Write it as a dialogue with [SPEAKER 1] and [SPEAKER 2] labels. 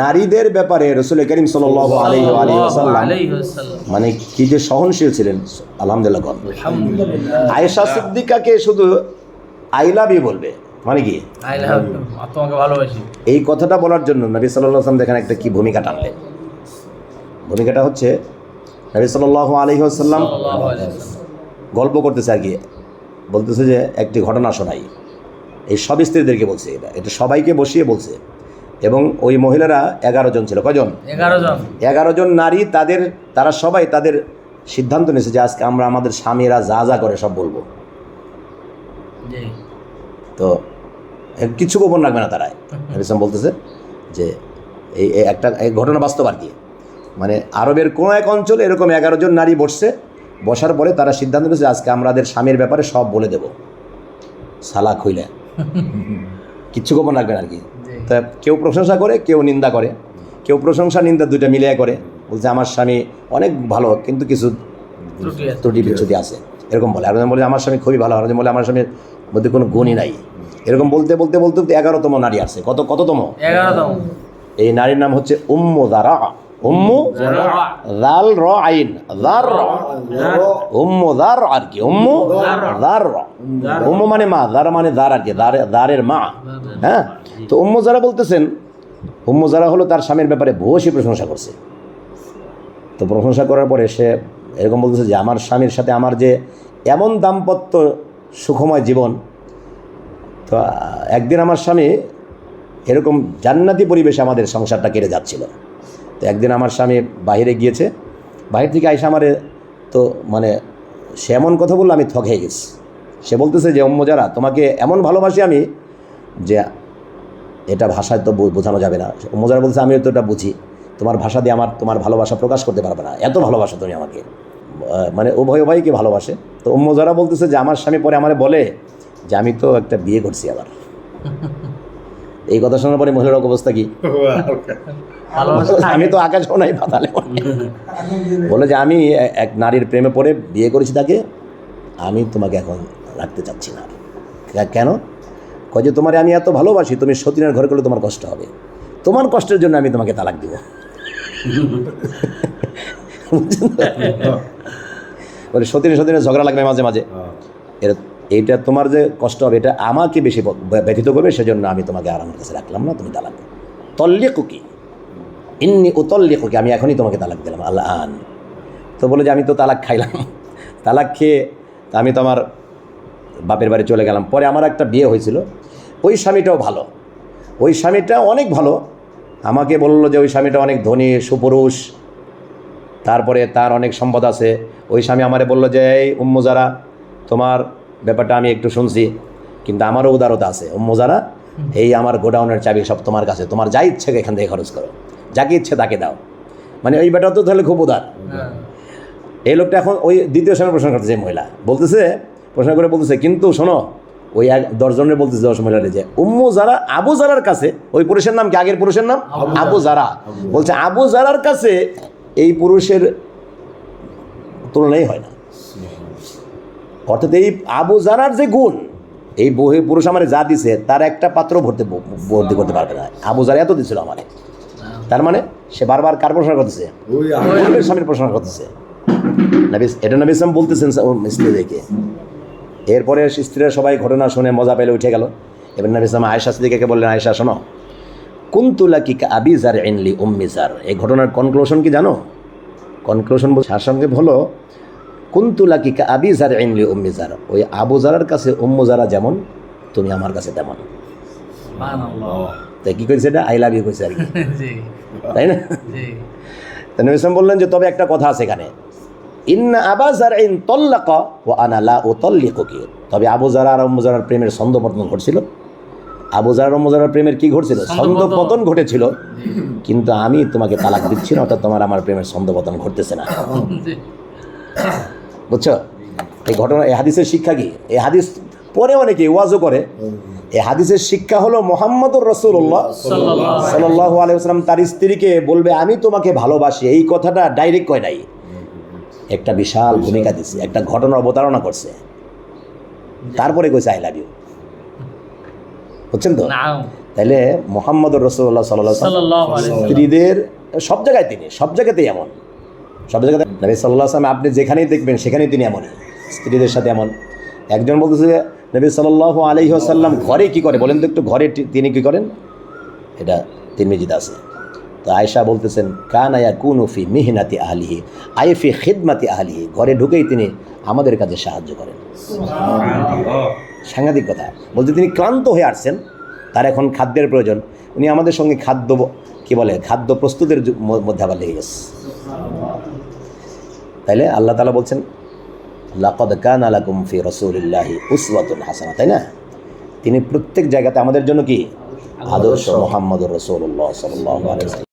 [SPEAKER 1] নারীদের ব্যাপারে রসুল করিম সাল আলী আলী আসাল্লাম মানে কি যে সহনশীল ছিলেন আলহামদুলিল্লাহ আয়েশা সিদ্দিকাকে শুধু আই লাভ ইউ বলবে মানে কি?
[SPEAKER 2] তোমাকে ভালোবাসি।
[SPEAKER 1] এই কথাটা বলার জন্য নবী সাল্লাহ আসলাম দেখেন একটা কি ভূমিকা টানলেন। ভূমিকাটা হচ্ছে নবী সাল্লাহ আলহি আসাল্লাম গল্প করতেছে আর কি বলতেছে যে একটি ঘটনা শোনাই। এই সব স্ত্রীদেরকে বলছে এটা। এটা সবাইকে বসিয়ে বলছে। এবং ওই মহিলারা এগারো জন ছিল। কজন?
[SPEAKER 2] 11 জন।
[SPEAKER 1] এগারো জন নারী তাদের তারা সবাই তাদের সিদ্ধান্ত নিয়েছে যে আজকে আমরা আমাদের স্বামীরা যা যা করে সব বলব। তো কিছু গোপন রাখবে না তারা ইসলাম বলতেছে যে এই একটা এই ঘটনা বাস্তব আর কি। মানে আরবের কোনো এক অঞ্চলে এরকম এগারো জন নারী বসছে বসার পরে তারা সিদ্ধান্ত নিয়েছে আজকে আমরা আমাদের স্বামীর ব্যাপারে সব বলে দেব। সালাক হইলে। কিচ্ছু গোপন রাখবেন আর কি। তা কেউ প্রশংসা করে কেউ নিন্দা করে। কেউ প্রশংসা নিন্দা দুইটা মিলিয়ে করে। বলছে আমার স্বামী অনেক ভালো কিন্তু কিছু
[SPEAKER 2] ত্রুটি
[SPEAKER 1] বিচ্ছুটি আছে। এরকম বলে। আরেকজন বলে আমার স্বামী খুবই ভালো। আরেকজন বলে আমার স্বামীর মধ্যে কোনো গুণই নাই। এরকম বলতে বলতে বলতে এগারোতম নারী আছে কত কততম?
[SPEAKER 2] এগারোতম।
[SPEAKER 1] এই নারীর নাম হচ্ছে উম্মু দারা উম্মু দাল র আইন। দার র। উম্মু দার আর কি? উম্মু দার র। উম্মু মানে মা দার মানে দার আর কি? দার দারের মা। হ্যাঁ? তো উম্মু যারা বলতেছেন উম্মু যারা হলো তার স্বামীর ব্যাপারে ভূয়সী প্রশংসা করছে। তো প্রশংসা করার পরে সে এরকম বলতেছে যে আমার স্বামীর সাথে আমার যে এমন দাম্পত্য সুখময় জীবন তো একদিন আমার স্বামী এরকম জান্নাতি পরিবেশে আমাদের সংসারটা কেটে যাচ্ছিল। তো একদিন আমার স্বামী বাইরে গিয়েছে, বাইরে থেকে আইসা আমারে তো মানে সে এমন কথা বলল, আমি থকে গেছি। সে বলতেছে যে অম্ম যারা, তোমাকে এমন ভালোবাসি আমি যে এটা ভাষায় তো বোঝানো যাবে না। মজার বলছে আমিও তো এটা বুঝি। তোমার ভাষা দিয়ে আমার তোমার ভালোবাসা প্রকাশ করতে পারবে না। এত ভালোবাসো তুমি আমাকে। মানে উভয় উভয়কে ভালোবাসে? তো মজারা বলতেছে যে, আমার স্বামী পরে আমারে বলে যে, আমি তো একটা বিয়ে করছি আবার। এই কথা শোনার পরে মহিলার অবস্থা কি? আমি তো আকাশেও নাই পাতালে বলে যে আমি এক নারীর প্রেমে পড়ে বিয়ে করেছি তাকে আমি তোমাকে এখন রাখতে চাচ্ছি না। কেন? কয় যে তোমার আমি এত ভালোবাসি তুমি সতীনের ঘরে করলে তোমার কষ্ট হবে। তোমার কষ্টের জন্য আমি তোমাকে তালাক দিব। বলে সতীনে সতীনে ঝগড়া লাগবে মাঝে মাঝে। এটা তোমার যে কষ্ট হবে, এটা আমাকে বেশি ব্যথিত করবে, সেজন্য আমি তোমাকে আর আমার কাছে রাখলাম না, তুমি তালাক তল্লিক কি? ইন্নি উতল্লিক কি? আমি এখনই তোমাকে তালাক দিলাম, আল্লাহ আন। তো বলে যে আমি তো তালাক খাইলাম। তালাক খেয়ে আমি তো আমার বাপের বাড়ি চলে গেলাম। পরে আমার একটা বিয়ে হয়েছিল। ওই স্বামীটাও ভালো। ওই স্বামীটা অনেক ভালো। আমাকে বলল যে ওই স্বামীটা অনেক ধনী, সুপুরুষ। তারপরে তার অনেক সম্পদ আছে। ওই স্বামী আমারে বলল যে, এই উম্মু যারা, তোমার ব্যাপারটা আমি একটু শুনছি কিন্তু আমারও উদারতা আছে। উম্মু যারা এই আমার গোডাউনের চাবি সব তোমার কাছে তোমার যা ইচ্ছে এখান থেকে খরচ করো। যাকে ইচ্ছে তাকে দাও। মানে ওই বেটা তো তাহলে খুব উদার।
[SPEAKER 2] হ্যাঁ।
[SPEAKER 1] এই লোকটা এখন ওই দ্বিতীয় স্বামী প্রশ্ন করতেছে মহিলা। বলতেছে প্রশ্ন করে বলতেছে কিন্তু শোনো ওই এক দশজনের বলতেছে দশ মহিলারে যে উম্মু যারা আবু জারার কাছে ওই পুরুষের নাম কি আগের পুরুষের নাম? আবু জারা বলছে আবু জারার কাছে এই পুরুষের তুলনাই হয় না। অর্থাৎ এই আবু জারার যে গুণ এই বহে পুরুষ আমার যা দিছে তার একটা পাত্র ভর্তি ভর্তি করতে পারবে না। আবু জারা এত দিছিল আমার। তার মানে সে বারবার কার প্রশ্ন করতেছে? স্বামীর প্রশ্ন করতেছে। নবী এটা নবী ইসলাম বলতেছেন স্ত্রীদেরকে। এরপরে স্ত্রীরা সবাই ঘটনা শুনে মজা পেলে উঠে গেল। এবার নবী ইসলাম আয়সা স্ত্রীকে বললেন আয়সা শোনো। কুন্তুলা কি আবি জার এনলি উম্মি জার এই ঘটনার কনক্লুশন কি জানো? কনক্লুশন সঙ্গে হলো কুন্তুলা কি আবি জার এনলি উম্মি জার ওই আবু জারার কাছে উম্মু জারা যেমন তুমি আমার কাছে তেমন। তাই কী করেছে এটা? আই লাভ ইউ করেছে আর কি। তাই না?
[SPEAKER 2] জি।
[SPEAKER 1] তো নবী ইসলাম বললেন যে তবে একটা কথা আছে এখানে। ইন্না আবা জারইন তল্লাকা ও আনা লা ও তল্লিকুকি তবে আবু জারা আর আম্মু জারার প্রেমের ছন্দ পতন ঘটছিল। আবু জারার আম্মু জারার প্রেমের কি ঘটছিল? ছন্দ পতন ঘটেছিল। কিন্তু আমি তোমাকে তালাক দিচ্ছি না অর্থাৎ তোমার আমার প্রেমের ছন্দ পতন ঘটতেছে না। বুঝছ? এই ঘটনা এই হাদিসের শিক্ষা কি? এই হাদিস পরে অনেকে ওয়াজও করে। এই হাদিসের শিক্ষা হলো মোহাম্মদুর রসুল্লাহ সাল্লাহ আলাইসালাম তার স্ত্রীকে বলবে আমি তোমাকে ভালোবাসি। এই কথাটা ডাইরেক্ট কয় নাই। একটা বিশাল ভূমিকা দিছে একটা ঘটনা অবতারণা করছে। তারপরে কইছে আই লাভ ইউ বুঝছেন তো?
[SPEAKER 2] নাম
[SPEAKER 1] তাইলে মোহাম্মদ রসুল্লাহ সাল্লাহ। স্ত্রীদের সব জায়গায় তিনি সব জায়গাতেই এমন। সব জায়গাতে নবী সাল্লাহ আসলাম আপনি যেখানেই দেখবেন, সেখানেই তিনি এমনই স্ত্রীদের সাথে এমন। একজন বলতেছে যে, নবী সাল্লাহ আলহি আসাল্লাম ঘরে কি করে? বলেন তো একটু, ঘরে তিনি কি করেন? এটা তিরমিজিদ আছে। তো আয়েশা বলতেছেন, কান আয়া কুন কুনুফি মিহিনাতি আহলিহি আইফি খিদমাতি আহলিহি। ঘরে ঢুকেই তিনি আমাদের কাজে সাহায্য করেন। সাংঘাতিক কথা। বলতে তিনি ক্লান্ত হয়ে আসছেন। তার এখন খাদ্যের প্রয়োজন। উনি আমাদের সঙ্গে খাদ্য কি বলে? খাদ্য প্রস্তুতের মধ্যে আবার লেগে গেছে। তাইলে আল্লাহ তালা বলছেন লাকদ কান আলাকুম ফি রসুলিল্লাহি উসওয়াতুল হাসানা তাই না? তিনি প্রত্যেক জায়গাতে আমাদের জন্য কি? আদর্শ। মোহাম্মদ রসুল্লাহ সাল্লাহ